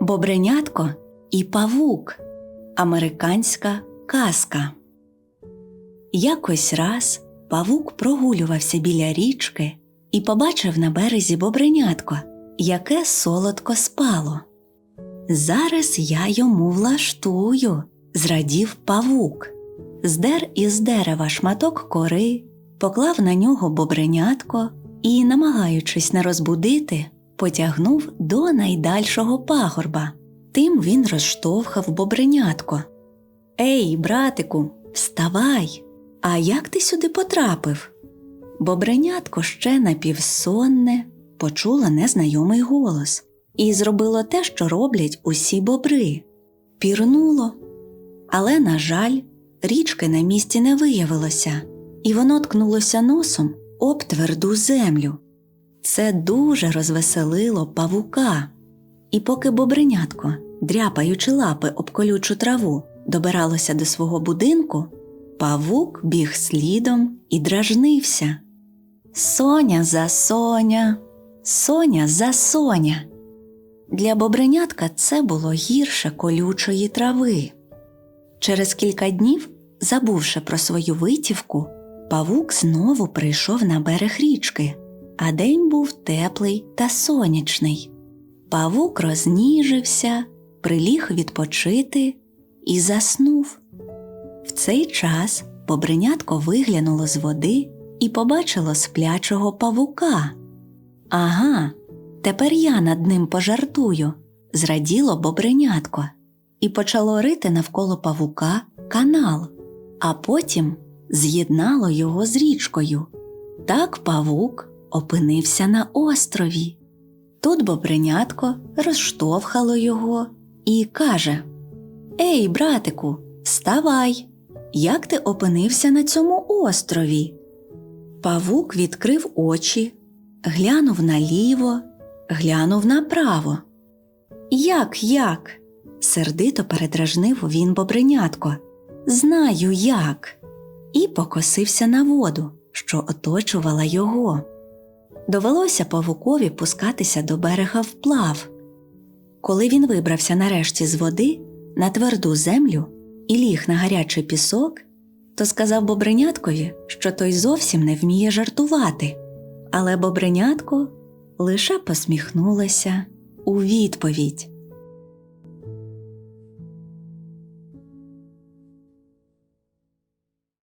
Бобренятко і павук. Американська казка. Якось раз павук прогулювався біля річки і побачив на березі бобренятко, яке солодко спало. Зараз я йому влаштую, зрадів павук. Здер із дерева шматок кори, поклав на нього бобренятко і, намагаючись не розбудити, потягнув до найдальшого пагорба. Тим він розштовхав бобренятко. Ей, братику, вставай! А як ти сюди потрапив? Бобренятко ще напівсонне почула незнайомий голос і зробило те, що роблять усі бобри. Пірнуло. Але, на жаль, річки на місці не виявилося, і воно ткнулося носом об тверду землю. Це дуже розвеселило павука. І поки бобренятко, дряпаючи лапи об колючу траву, добиралося до свого будинку, павук біг слідом і дражнився. Соня за соня, соня за соня. Для бобренятка це було гірше колючої трави. Через кілька днів, забувши про свою витівку, павук знову прийшов на берег річки, а день був теплий та сонячний. Павук розніжився, приліг відпочити і заснув. В цей час бобренятко виглянуло з води і побачило сплячого павука. Ага, тепер я над ним пожартую, зраділо бобренятко, і почало рити навколо павука канал, а потім з'єднало його з річкою. Так павук опинився на острові. Тут бобренятко розштовхало його і каже Ей, братику, вставай! Як ти опинився на цьому острові? Павук відкрив очі, глянув наліво, глянув направо. Як, як? сердито передражнив він бобренятко. Знаю як. І покосився на воду, що оточувала його. Довелося павукові пускатися до берега вплав. Коли він вибрався нарешті з води на тверду землю і ліг на гарячий пісок, то сказав бобреняткові, що той зовсім не вміє жартувати. Але бобренятко лише посміхнулося у відповідь.